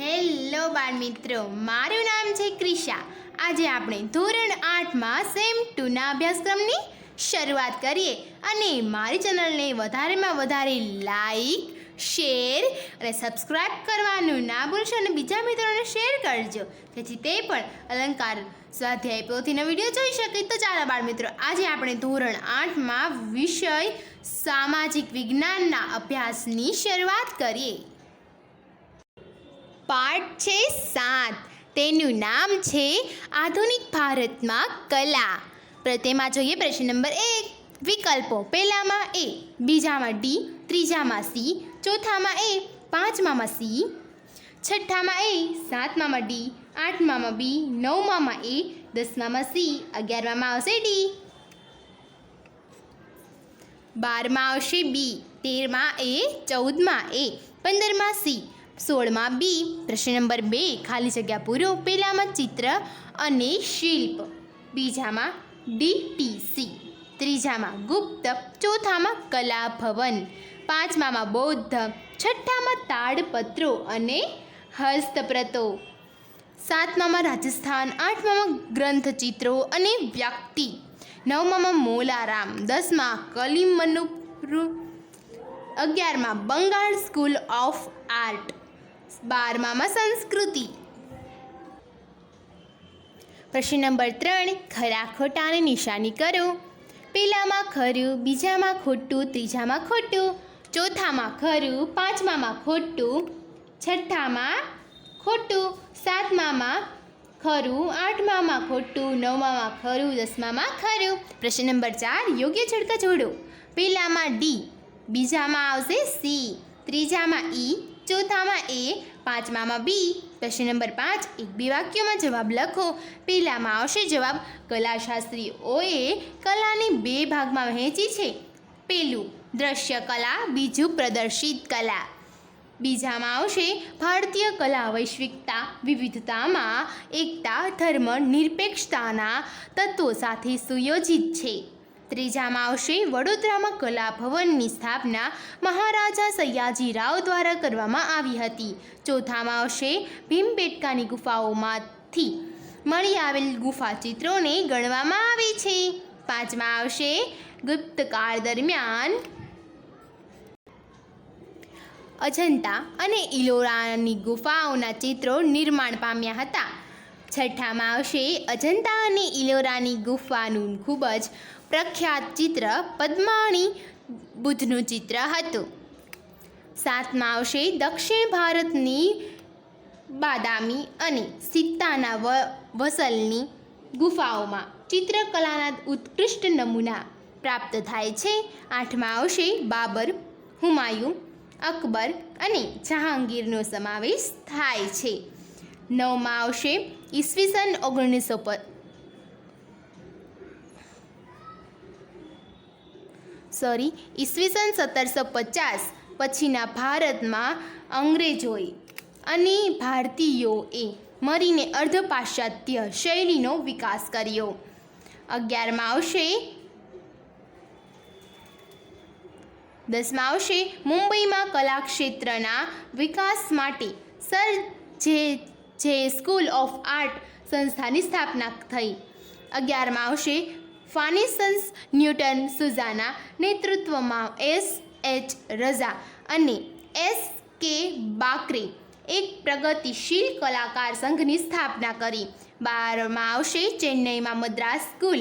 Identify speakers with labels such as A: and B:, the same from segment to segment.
A: Hello બાળ મિત્રો મારું નામ છે ક્રિશા. આજે આપણે ધોરણ આઠમાં સેમ ટુના અભ્યાસક્રમની શરૂઆત કરીએ અને મારી ચેનલને વધારેમાં વધારે લાઈક, શેર અને સબસ્ક્રાઈબ કરવાનું ના ભૂલશો અને બીજા મિત્રોને શેર કરજો. જેથી તે પણ અલંકાર સ્વાધ્યાય પોથીનો વીડિયો જોઈ શકે. તો ચાલો બાળ મિત્રો આજે આપણે ધોરણ આઠમાં વિષય સામાજિક વિજ્ઞાનના અભ્યાસની શરૂઆત કરીએ. પાઠ છે સાત. તેનું નામ છે આધુનિક ભારતમાં કલા. પ્રત્યેમાં જોઈએ પ્રશ્ન નંબર એક. વિકલ્પો. પહેલામાં એ, બીજામાં ડી, ત્રીજામાં સી, ચોથામાં એ, પાંચમામાં સી, છઠ્ઠામાં એ, સાતમામાં ડી, આઠમામાં બી, નવમામાં એ, દસમામાં સી, અગિયારમામાં આવશે ડી. બારમાં આવશે બી. તેરમાં એ, ચૌદમાં એ, પંદરમાં સી. સોળમાં બી. પ્રશ્ન નંબર બે. ખાલી જગ્યા પૂરો. પહેલામાં ચિત્ર અને શિલ્પ. બીજામાં ડીટીસી ત્રીજામાં ગુપ્ત. ચોથામાં કલા ભવન પાંચમામાં બૌદ્ધ. છઠ્ઠામાં તાડપત્રો અને હસ્તપ્રતો. સાતમામાં રાજસ્થાન. આઠમામાં ગ્રંથચિત્રો અને વ્યક્તિ. નવમામાં મોલારામ. દસમાં કલિમનુપરુ અગિયારમાં બંગાળ સ્કૂલ ઓફ આર્ટ. બારમામાં સંસ્કૃતિ. પ્રશ્ન નંબર ત્રણ, ખરા ખોટાની નિશાની કરો. પહેલામાં ખરું, બીજામાં ખોટું, ત્રીજામાં ખોટું, ચોથામાં ખરું, પાંચમામાં ખોટું, છઠ્ઠામાં ખોટું, સાતમામાં ખરું, આઠમામાં ખોટું, નવમામાં ખરું, દસમામાં ખરું. પ્રશ્ન નંબર ચાર, યોગ્ય છડકા જોડો. પહેલામાં ડી, બીજામાં આવશે સી, ત્રીજામાં ઈ ચોથામાં એ, પાંચમામાં બી, પ્રશ્ન નંબર પાંચ, એક બે વાક્યોમાં જવાબ લખો. પહેલામાં આવશે જવાબ કલાશાસ્ત્રીઓએ કલાને બે ભાગમાં વહેંચી છે. પહેલું, દ્રશ્ય કલા, બીજું, પ્રદર્શિત કલા. બીજામાં આવશે, ભારતીય કલા વૈશ્વિકતા, વિવિધતામાં એકતા, ધર્મ, નિરપેક્ષતાના તત્વો સાથે સુયોજિત છે. ત્રીજામાં આવશે વડોદરામાં કલા ભવનની સ્થાપના મહારાજા સયાજી રાવ દ્વારા કરવામાં આવી હતી. ચોથામાં આવશે ભીમબેટકાની ગુફાઓમાંથી મળી આવેલ ગુફા ચિત્રોને ગણવામાં આવે છે. પાંચમાં આવશે ગુપ્તકાળ દરમિયાન અજંતા અને ઇલોરાની ગુફાઓના ચિત્રો નિર્માણ પામ્યા હતા. છઠ્ઠામાં આવશે અજંતા અને ઇલોરાની ગુફાનું ખૂબ જ પ્રખ્યાત ચિત્ર પદ્માણી બુદ્ધનું ચિત્ર હતું. સાતમાં આવશે દક્ષિણ ભારતની બાદામી અને સિત્તાના વસલની ગુફાઓમાં. ચિત્રકલાના ઉત્કૃષ્ટ નમૂના પ્રાપ્ત થાય છે. આઠમાં આવશે બાબર, હુમાયુ, અકબર અને જહાંગીરનો સમાવેશ થાય છે. નવમાં આવશે ઈસવીસન ઓગણીસો સોરી ઈસવીસન સત્તરસો પચાસ. પછીના ભારતમાં અંગ્રેજોએ અને ભારતીયોએ મળીને અર્ધ પાશ્ચાત્ય શૈલીનો વિકાસ કર્યો. અગિયારમાં આવશે દસમાં આવશે મુંબઈમાં કલાક્ષેત્રના વિકાસ માટે સર જે જે સ્કૂલ ઓફ આર્ટ સંસ્થાની સ્થાપના થઈ. અગિયારમાં આવશે ફાનિસન્સ ન્યૂટન સુઝાના નેતૃત્વમાં એસ એચ રઝા અને એસ કે બાકરે એક પ્રગતિશીલ કલાકાર સંઘની સ્થાપના કરી. બારમાં આવશે ચેન્નઈમાં મદ્રાસ સ્કૂલ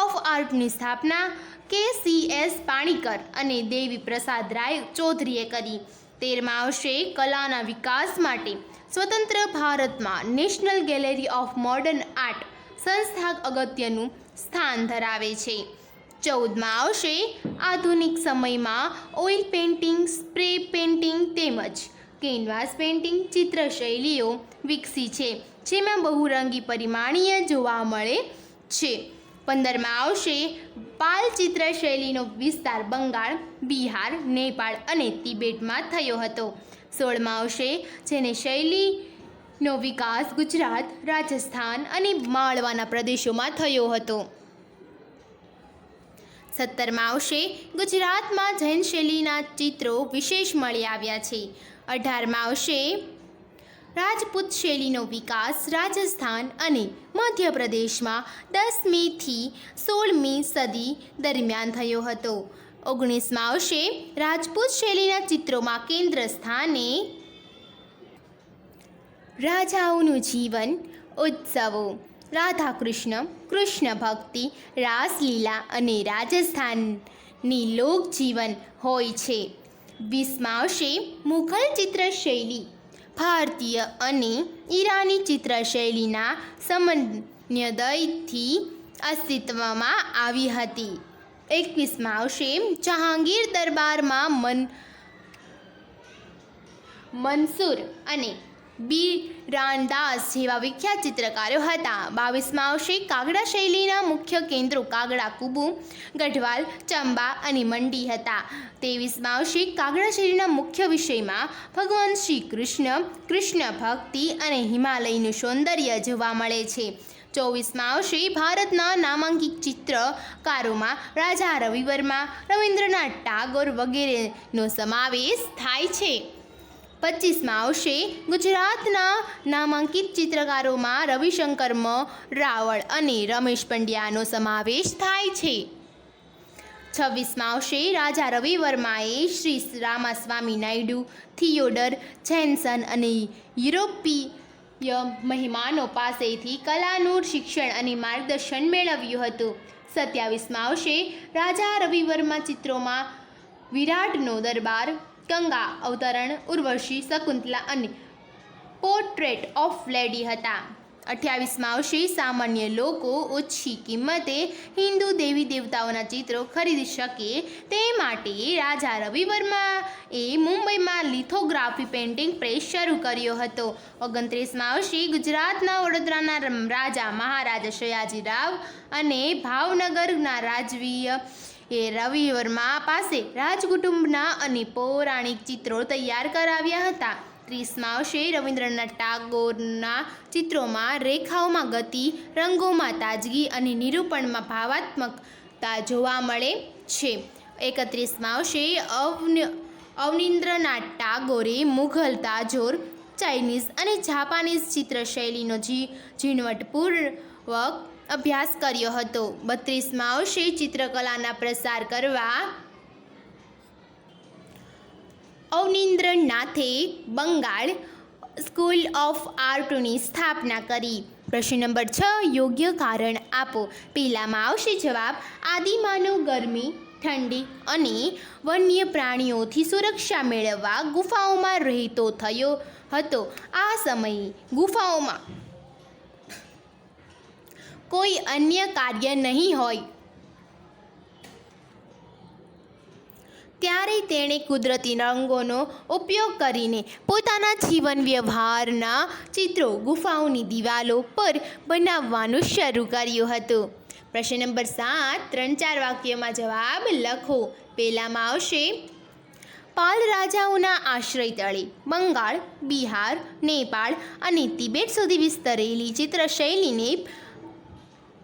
A: ઓફ આર્ટની સ્થાપના કે સી એસ પાણીકર અને દેવી પ્રસાદ રાય ચૌધરીએ કરી. તેરમાં આવશે કલાના વિકાસ માટે સ્વતંત્ર ભારતમાં national gallery of modern art સંસ્થા અગત્યનું સ્થાન ધરાવે છે. ચૌદમાં આવશે આધુનિક સમયમાં ઓઇલ પેઇન્ટિંગ, સ્પ્રે પેઇન્ટિંગ તેમજ કેનવાસ પેઇન્ટિંગ ચિત્રશૈલીઓ વિકસી છે, જેમાં બહુરંગી પરિમાણીય જોવા મળે છે. પંદરમાં આવશે પાલ ચિત્ર શૈલીનો વિસ્તાર બંગાળ, બિહાર, નેપાળ અને તિબેટમાં થયો હતો. સોળમાં આવશે, જેને શૈલીનો વિકાસ ગુજરાત, રાજસ્થાન અને માળવાના પ્રદેશોમાં થયો હતો. સત્તરમાં આવશે, ગુજરાતમાં જૈન શૈલીના ચિત્રો વિશેષ મળી આવ્યા છે. અઢારમાં આવશે, રાજપૂત શૈલીનો વિકાસ રાજસ્થાન અને મધ્યપ્રદેશમાં દસમીથી સોળમી સદી દરમિયાન થયો હતો. ઓગણીસમાં આવશે રાજપૂત શૈલીના ચિત્રોમાં કેન્દ્ર સ્થાને રાજાઓનું જીવન, ઉત્સવો, રાધાકૃષ્ણ, કૃષ્ણ ભક્તિ, રાસલીલા અને રાજસ્થાનની લોકજીવન હોય છે. વીસમાં આવશે મુઘલ ચિત્રશૈલી. ભારતીય અને ઈરાની ચિત્રશૈલીના સમન્વયથી અસ્તિત્વમાં આવી હતી. એકવીસમાં આવશે. જહાંગીર દરબારમાં મન મનસુર અને બીરાનદાસ જેવા વિખ્યાત ચિત્રકારો હતા. બાવીસમાં આવશે કાગડા શૈલીના મુખ્ય કેન્દ્રો કાગડા કુબુ, ગઢવાલ, ચંબા અને મંડી હતા. ત્રેવીસમાં આવશે કાગડા શૈલીના મુખ્ય વિષયમાં ભગવાન શ્રી કૃષ્ણ કૃષ્ણ ભક્તિ અને હિમાલયનું સૌંદર્ય જોવા મળે છે. ચોવીસમાં આવશે ભારતના નામાંકિત ચિત્રકારોમાં રાજા રવિ વર્મા, રવિન્દ્રનાથ ટાગોર વગેરેનો સમાવેશ થાય છે. પચીસમાં આવશે ગુજરાતના નામાંકિત ચિત્રકારોમાં રવિશંકર મ, રાવળ અને રમેશ પંડ્યાનો સમાવેશ થાય છે. છવ્વીસમાં આવશે રાજા રવિ વર્માએ શ્રી રામાસ્વામી નાયડુ, થિયોડર, જેન્સન અને યુરોપીય મહેમાનો પાસેથી કલાનું શિક્ષણ અને માર્ગદર્શન મેળવ્યું હતું. સત્યાવીસમાં આવશે રાજા રવિવર્મા ચિત્રોમાં વિરાટનો દરબાર, ગંગા અવતરણ, ઉર્વશી, શકુંતલા અને પોર્ટ્રેટ ઓફ લેડી હતા. અઠ્યાવીસમાં આવશે. સામાન્ય લોકો ઓછી કિંમતે હિન્દુ દેવી દેવતાઓના ચિત્રો ખરીદી શકે તે માટે રાજા રવિ વર્માએ મુંબઈમાં લિથોગ્રાફી પેઇન્ટિંગ પ્રેસ શરૂ કર્યો હતો. ઓગણત્રીસમાં આવશે ગુજરાતના વડોદરાના રાજા મહારાજા સયાજીરાવ અને ભાવનગરના રાજવીય એ રવિ વર્મા પાસે રાજકુટુંબના અને પૌરાણિક ચિત્રો તૈયાર કરાવ્યા હતા. ત્રીસમાં આવશે રવિન્દ્રનાથ ટાગોરના ચિત્રોમાં રેખાઓમાં ગતિ, રંગોમાં તાજગી અને નિરૂપણમાં ભાવાત્મકતા જોવા મળે છે. એકત્રીસમાં આવશે અવન, અવનિન્દ્રનાથ ટાગોરે મુઘલ, તાજોર, ચાઇનીઝ અને જાપાનીઝ ચિત્રશૈલીનો જી, ઝીણવટપૂર્વક અભ્યાસ કર્યો હતો. બત્રીસમાં આવશે ચિત્રકલાના પ્રસાર કરવા અવનિન્દ્રનાથે બંગાળ સ્કૂલ ઓફ આર્ટની સ્થાપના કરી. પ્રશ્ન નંબર છ, યોગ્ય કારણ આપો. પહેલામાં આવશે જવાબ, આદિમાનવ ગરમી, ઠંડી અને વન્ય પ્રાણીઓથી સુરક્ષા મેળવવા ગુફાઓમાં રહેતો થયો હતો. આ સમયે ગુફાઓમાં કોઈ અન્ય કાર્ય નહીં હોય. ત્યારે તેણે કુદરતી રંગોનો ઉપયોગ કરીને પોતાના જીવન વ્યવહારના ચિત્રો ગુફાઓની દિવાલો પર બનાવવાનું શરૂ કર્યું હતું. પ્રશ્ન નંબર સાત, ત્રણ ચાર વાક્યોમાં જવાબ લખો. પહેલામાં આવશે, પાલ રાજાઓના આશ્રય તળે બંગાળ, બિહાર, નેપાળ અને તિબેટ સુધી વિસ્તરેલી ચિત્રશૈલીને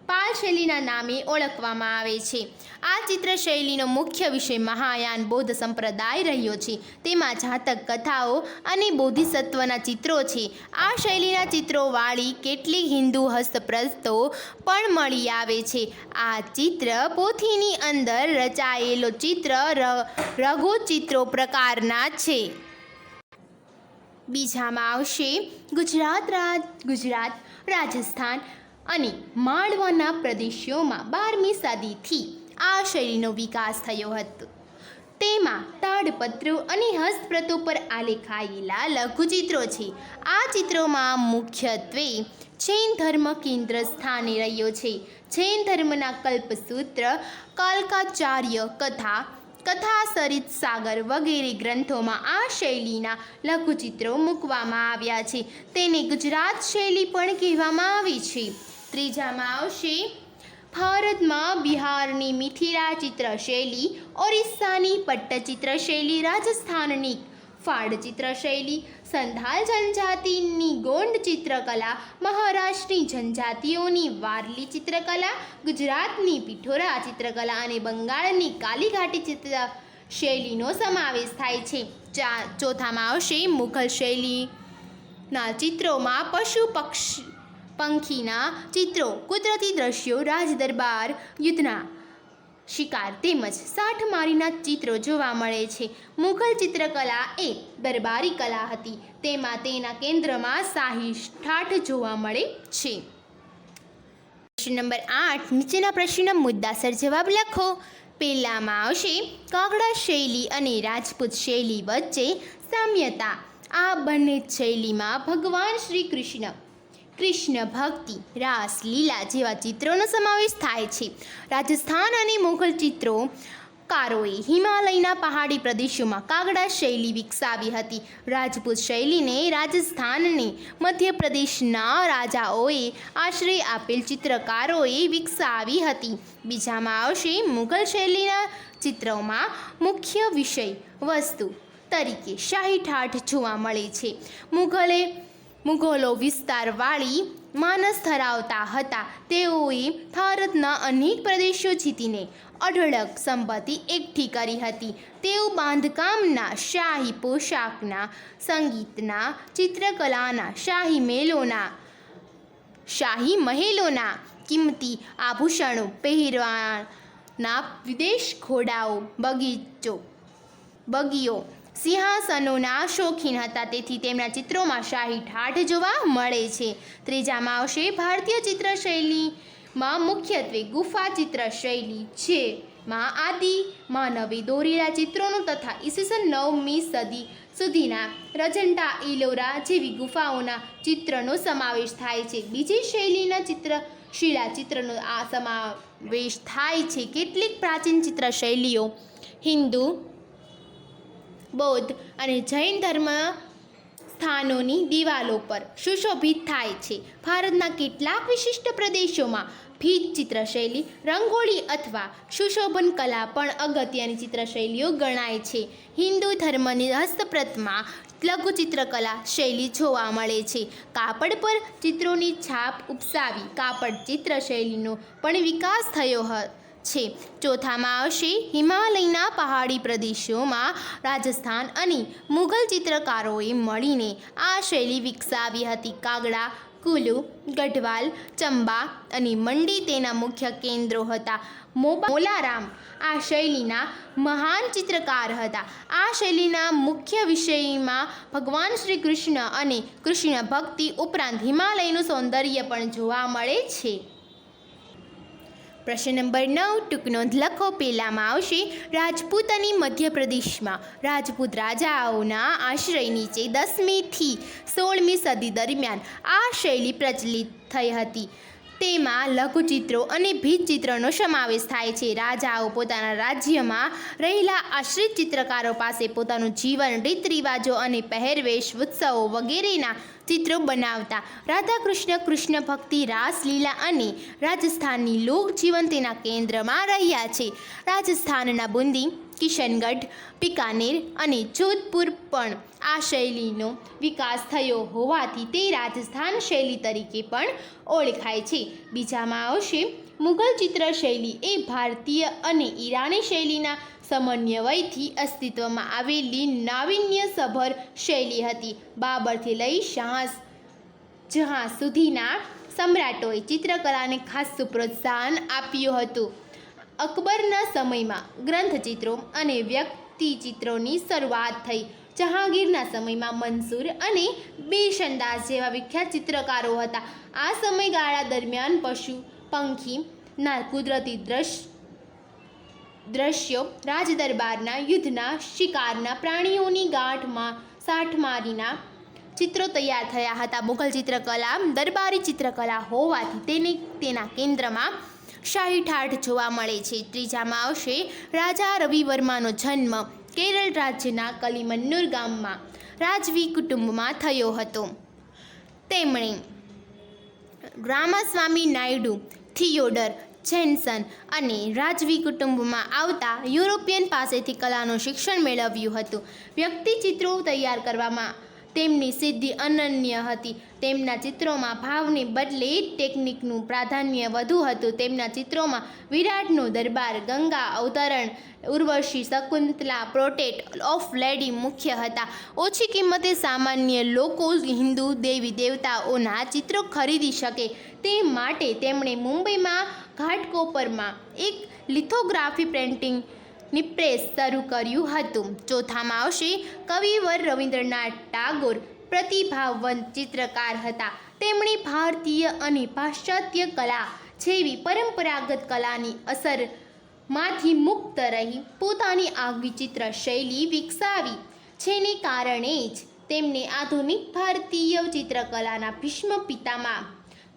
A: પાલ શૈલીના નામે ઓળખવામાં આવે છે. આ ચિત્રશૈલીનો મુખ્ય વિષય મહાયાન બૌદ્ધ સંપ્રદાય રહ્યો છે. તેમાં જાતક કથાઓ અને બોધિસત્વના ચિત્રો છે. આ શૈલીના ચિત્રોવાળી કેટલીક હિન્દુ હસ્તપ્રસ્તો પણ મળી આવે છે. આ ચિત્ર પોથીની અંદર રચાયેલો ચિત્ર ર- રઘુચિત્રો પ્રકારના છે. બીજામાં આવશે ગુજરાત રાજ, ગુજરાત, રાજસ્થાન અને માળવાના પ્રદેશોમાં બારમી સદીથી આ શૈલીનો વિકાસ થયો હતો. તેમાં તાડપત્રો અને હસ્તપ્રતો પર આલેખાયેલા લઘુચિત્રો છે. આ ચિત્રોમાં મુખ્યત્વે જૈન ધર્મ કેન્દ્ર સ્થાને રહ્યો છે. જૈન ધર્મના કલ્પસૂત્ર, કાલકાચાર્ય કથા કથા સરિત સાગર વગેરે ગ્રંથોમાં આ શૈલીના લઘુચિત્રો મૂકવામાં આવ્યા છે. તેને ગુજરાત શૈલી પણ કહેવામાં આવે છે. ત્રીજામાં આવશે, ભારતમાં બિહારની મિથિલા ચિત્રશૈલી, ઓરિસ્સાની પટ્ટચિત્ર શૈલી રાજસ્થાનની ફાડ ચિત્રશૈલી સંથાલ જનજાતિની ગોંડ ચિત્રકલા મહારાષ્ટ્રની જનજાતિઓની વારલી ચિત્રકલા, ગુજરાતની પિઠોરા ચિત્રકલા અને બંગાળની કાલીઘાટી ચિત્ર શૈલીનો સમાવેશ થાય છે. ચા, ચોથામાં આવશે મુઘલ શૈલીના ચિત્રોમાં પશુ પક્ષી પંખીના ચિત્રો, કુદરતી દ્રશ્યો, રાજદરબાર, યુદ્ધના શિકાર તેમજ સાઠમારીના ચિત્રો જોવા મળે છે. મુઘલ ચિત્રકલા એ દરબારી કલા હતી. તેમાં તેના કેન્દ્રમાં શાહી ઠાઠ જોવા મળે છે. પ્રશ્ન નંબર આઠ, નીચેના પ્રશ્નના મુદ્દાસર જવાબ લખો. પહેલામાં આવશે, કાગડા શૈલી અને રાજપૂત શૈલી વચ્ચે સામ્યતા. આ બંને શૈલીમાં ભગવાન શ્રી કૃષ્ણ કૃષ્ણ ભક્તિ, રાસ, લીલા જેવા ચિત્રોનો સમાવેશ થાય છે. રાજસ્થાન અને મુઘલ ચિત્રો કારોએ હિમાલયના પહાડી પ્રદેશોમાં કાગડા શૈલી વિકસાવી હતી. રાજપૂત શૈલીને રાજસ્થાનને મધ્યપ્રદેશના રાજાઓએ આશ્રય આપેલ ચિત્રકારોએ વિકસાવી હતી. બીજામાં આવશે મુઘલ શૈલીના ચિત્રોમાં મુખ્ય વિષય વસ્તુ તરીકે શાહી ઠાઠ જોવા મળે છે. મુઘલે મુઘલો વિસ્તારવાળી માનસ ધરાવતા હતા. તેઓએ ભારતના અનેક પ્રદેશો જીતીને અઢળક સંપત્તિ એકઠી કરી હતી. તેઓ બાંધકામના શાહી પોશાકના, સંગીતના, ચિત્રકલાના, શાહી મેલોના, શાહી મહેલોના કિંમતી આભૂષણો પહેરવાના વિદેશ ઘોડાઓ, બગીચો, બગીઓ સિંહાસનોના શોખીન હતા. તેથી તેમના ચિત્રોમાં શાહી ઠાઠ જોવા મળે છે. ત્રીજામાં આવશે ભારતીય ચિત્ર શૈલીમાં મુખ્યત્વે ગુફા ચિત્ર શૈલી છે. માં આદિ માનવી દોરેલા ચિત્રોનું તથા ઈસવીસન નવમી સદી સુધીના રજંટા ઇલોરા જેવી ગુફાઓના ચિત્રનો સમાવેશ થાય છે. બીજી શૈલીના ચિત્ર, શિલા ચિત્રનો આ સમાવેશ થાય છે. કેટલીક પ્રાચીન ચિત્ર શૈલીઓ હિન્દુ બૌદ્ધ અને જૈન ધર્મ સ્થાનોની દિવાલો પર સુશોભિત થાય છે. ભારતના કેટલાક વિશિષ્ટ પ્રદેશોમાં ભીત ચિત્રશૈલી, રંગોળી અથવા સુશોભન કલા પણ અગત્યની ચિત્રશૈલીઓ ગણાય છે. હિન્દુ ધર્મની હસ્તપ્રતમાં લઘુ ચિત્રકલા શૈલી જોવા મળે છે. કાપડ પર ચિત્રોની છાપ ઉપસાવી કાપડ ચિત્રશૈલીનો પણ વિકાસ થયો હ છે. ચોથામાં આવશે હિમાલયના પહાડી પ્રદેશોમાં રાજસ્થાન અને મુઘલ ચિત્રકારોએ મળીને આ શૈલી વિકસાવી હતી. કાગડા, કુલુ, ગઢવાલ, ચંબા અને મંડી તેના મુખ્ય કેન્દ્રો હતા. મોલારામ આ શૈલીના મહાન ચિત્રકાર હતા. આ શૈલીના મુખ્ય વિષયમાં ભગવાન શ્રી કૃષ્ણ અને કૃષ્ણ ભક્તિ ઉપરાંત હિમાલયનું સૌંદર્ય પણ જોવા મળે છે. પ્રશ્ન નંબર નવ, ટૂંક નોંધ લખો. પહેલામાં આવશે રાજપૂત અને મધ્યપ્રદેશમાં. રાજપૂત રાજાઓના આશ્રય નીચે દસમીથી સોળમી સદી દરમિયાન આ શૈલી પ્રચલિત થઈ હતી. તેમાં લઘુચિત્રો અને ભીતચિત્રનો સમાવેશ થાય છે. રાજાઓ પોતાના રાજ્યમાં રહેલા આશ્રિત ચિત્રકારો પાસે પોતાનું જીવન રીત રિવાજો અને પહેરવેશ, ઉત્સવો વગેરેના ચિત્રો બનાવતા. રાધાકૃષ્ણ કૃષ્ણ ભક્તિ રાસલીલા અને રાજસ્થાનની લોકજીવન તેના કેન્દ્રમાં રહ્યા છે. રાજસ્થાનના બુંદી કિશનગઢ, બિકાનેર અને જોધપુર પણ આ શૈલીનો વિકાસ થયો હોવાથી તે રાજસ્થાન શૈલી તરીકે પણ ઓળખાય છે. બીજામાં આવશે, મુઘલ ચિત્ર શૈલી એ ભારતીય અને ઈરાની શૈલીના સમન્વયથી અસ્તિત્વમાં આવેલી નાવિન્યસભર શૈલી હતી. બાબરથી લઈ શાહ જહાં સુધીના સમ્રાટોએ ચિત્રકલાને ખાસ પ્રોત્સાહન આપ્યું હતું. અકબરના સમયમાં ગ્રંથચિત્રો અને વ્યક્તિચિત્રોની શરૂઆત થઈ. જહાંગીરના સમયમાં મંસૂર અને બેશનદાસ જેવા વિખ્યાત ચિત્રકારો હતા. આ સમયગાળા દરમિયાન પશુ પંખીના કુદરતી દ્રશ્ય દ્રશ્યો, રાજદરબારના યુદ્ધના શિકારના પ્રાણીઓની ગાંઠમાં સાઠમારીના ચિત્રો તૈયાર થયા હતા. મુઘલ ચિત્રકલા, દરબારી ચિત્રકલા હોવાથી તેને તેના કેન્દ્રમાં શાહી ઠાઠ જોવા મળે છે. ત્રીજામાં આવશે રાજા રવિ વર્માનો જન્મ કેરળ રાજ્યના કલીમન્નુર ગામમાં રાજવી કુટુંબમાં થયો હતો. તેમણે રામાસ્વામી નાયડુ, થિયોડર, જેન્સન અને રાજવી કુટુંબમાં આવતા યુરોપિયન પાસેથી કલાનું શિક્ષણ મેળવ્યું હતું. વ્યક્તિચિત્રો તૈયાર કરવામાં તેમની સિદ્ધિ અનન્ય હતી. તેમના ચિત્રોમાં ભાવને બદલે ટેકનિકનું પ્રાધાન્ય વધુ હતું. તેમના ચિત્રોમાં વિરાટનો દરબાર, ગંગા અવતરણ, Urvashi Shakuntala, portrait of lady મુખ્ય હતા. ઓછી કિંમતે સામાન્ય લોકો હિન્દુ દેવી દેવતાઓના ચિત્રો ખરીદી શકે. તે માટે તેમણે મુંબઈમાં ઘાટકોપરમાં એક લિથોગ્રાફી પ્રિન્ટિંગ ની પ્રેસ શરૂ કર્યું હતું. ચોથામાં આવશે કવિવર રવિન્દ્રનાથ ટાગોર. પ્રતિભાવંત ચિત્રકાર હતા. તેમણે ભારતીય અને પાશ્ચાત્ય કલા જેવી પરંપરાગત કલાની અસરમાંથી મુક્ત રહી પોતાની આગવી ચિત્ર શૈલી વિકસાવી, જેને કારણે જ તેમને આધુનિક ભારતીય ચિત્રકલાના ભીષ્મ પિતામાં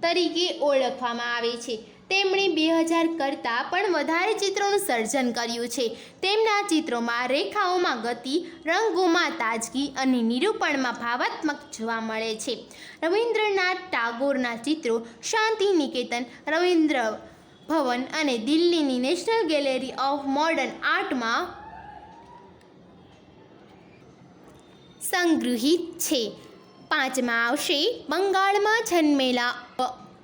A: તરીકે ઓળખવામાં આવે છે. તેમણે બે હજાર કરતાં પણ વધારે ચિત્રોનું સર્જન કર્યું છે. તેમના ચિત્રોમાં રેખાઓમાં ગતિ, રંગોમાં તાજગી અને નિરૂપણમાં ભાવાત્મક જોવા મળે છે. રવિન્દ્રનાથ ટાગોરના ચિત્રો શાંતિ નિકેતન રવિન્દ્ર ભવન અને દિલ્હીની નેશનલ ગેલેરી ઓફ મોડર્ન આર્ટમાં સંગૃહિત છે. પાંચમાં આવશે બંગાળમાં જન્મેલા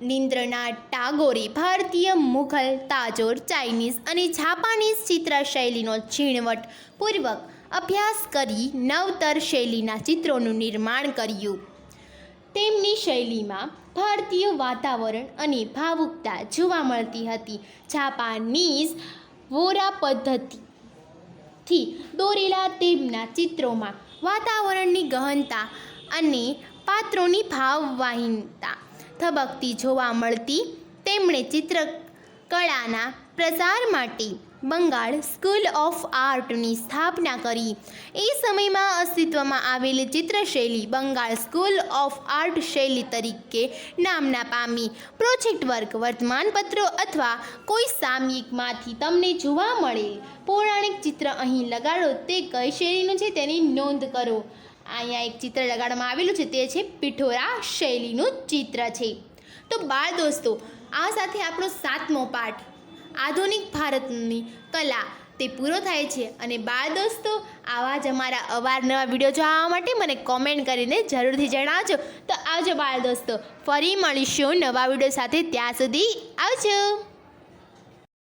A: નીન્દ્રનાથ ટાગોરે ભારતીય મુઘલ, તાજોર, ચાઇનીઝ અને જાપાનીઝ ચિત્ર શૈલીનો ઝીણવટ પૂર્વક અભ્યાસ કરી નવતર શૈલીના ચિત્રોનું નિર્માણ કર્યું. તેમની શૈલીમાં ભારતીય વાતાવરણ અને ભાવુકતા જોવા મળતી હતી. જાપાનીઝ વોરા પદ્ધતિથી દોરેલા તેમના ચિત્રોમાં વાતાવરણની ગહનતા અને પાત્રોની ભાવવાહીનતા ધબકતી જોવા મળતી તેમણે ચિત્રકળાના પ્રસાર માટે બંગાળ સ્કૂલ ઓફ આર્ટની સ્થાપના કરી. એ સમયમાં અસ્તિત્વમાં આવેલી ચિત્રશૈલી બંગાળ સ્કૂલ ઓફ આર્ટ શૈલી તરીકે નામના પામી. પ્રોજેક્ટ વર્ક, વર્તમાનપત્રો અથવા કોઈ સામયિકમાંથી તમને જોવા મળે પૌરાણિક ચિત્ર અહીં લગાડો તે કઈ શૈલીનું છે તેની નોંધ કરો. અહીંયા એક ચિત્ર લગાડવામાં આવેલું છે, તે છે પિઠોરા શૈલીનું ચિત્ર છે. તો બાળ દોસ્તો, આ સાથે આપણો સાતમો પાઠ. આધુનિક ભારતની કલા, તે પૂરો થાય છે. અને બાળ દોસ્તો, આવા જ અમારા અવારનવા વીડિયો જોવા માટે મને કોમેન્ટ કરીને જરૂરથી જણાવજો. તો આવજો બાળ દોસ્તો, ફરી મળીશું નવા વીડિયો સાથે. ત્યાં સુધી આવજો.